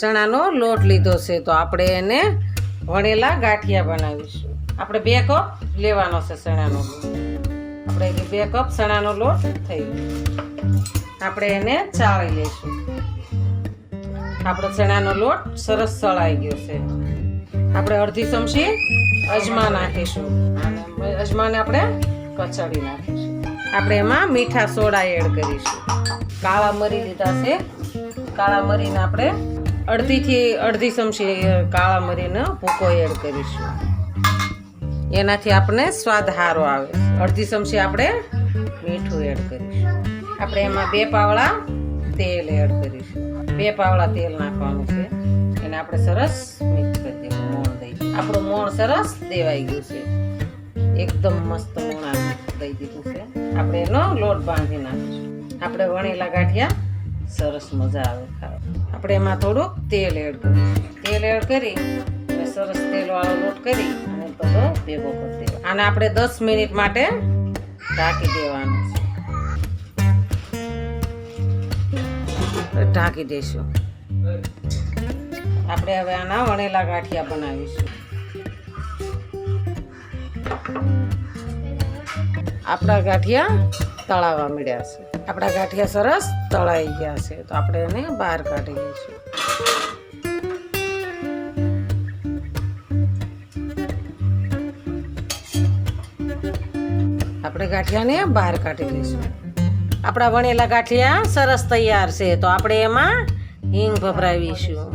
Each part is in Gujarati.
ચણાનો લોટ લીધો છે, તો આપણે એને વણેલા ગાંઠિયા બનાવીશું. આપણે બે કપ લેવાનો છે ચણાનો આપણે બે કપ ચણાનો લોટ થઈ ગયો. આપણે એને ચાળી લઈશું. આપણો ચણાનો લોટ સરસ ચડાઈ ગયો છે. આપણે અડધી ચમચી અજમા નાખીશું. અજમાને આપણે કચડી નાખીશું. આપણે એમાં મીઠા સોડા એડ કરીશું. કાળા મરી લીધા છે. કાળા મરીને આપણે અડધીથી અડધી ચમચી કાળા મરીનો ભૂકો એડ કરીશું. એનાથી આપણે સ્વાદ સારો આવે. અડધી ચમચી આપણે મીઠું એડ કરીશું. આપણે એમાં બે પાવડા તેલ એડ કરીશું. બે પાવડા તેલ નાખવાનું છે. એને આપણે સરસ મિક્સ કરી દેવું મોણ દઈ આપણું મોણ સરસ દેવાઈ ગયું છે. એકદમ મસ્ત મોણ દઈ દીધું છે. આપણે એનો લોટ બાંધી નાખીશું. આપણે વણેલા ગાંઠિયા સરસ મજા આવે ખાવા આપણે એમાં થોડુંક તેલ એડ કરીશું. તેલ એડ કરી અને સરસ તેલવાળો લોટ કરી અને બધો ભેગો કરી દેવો આને આપણે દસ મિનિટ માટે ઢાંકી દેવાનું છે. ઢાંકી દઈશું આપણે હવે આના વણેલા ગાંઠિયા બનાવીશું. આપણા ગાંઠિયા તળાવવા મળ્યા છે. આપણા ગાંઠિયા સરસ તળાઈ ગયા છે. તો આપણે એને બહાર કાઢી લઈશું આપણે ગાંઠિયાને બહાર કાઢી લઈશું આપણા વણેલા ગાંઠિયા સરસ તૈયાર છે. તો આપણે એમાં હિંગ ભભરાવીશું.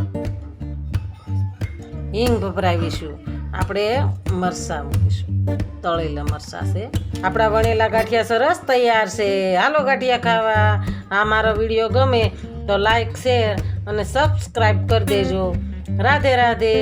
હિંગ ભભરાવીશું. આપણે મરચાં મૂકીશું. તળેલા મરચાં છે. આપણા વણેલા ગાંઠિયા સરસ તૈયાર છે. હાલો ગાંઠિયા ખાવા. આ મારો વીડિયો ગમે તો લાઈક શેર અને સબસ્ક્રાઈબ કરી દેજો. રાધે રાધે.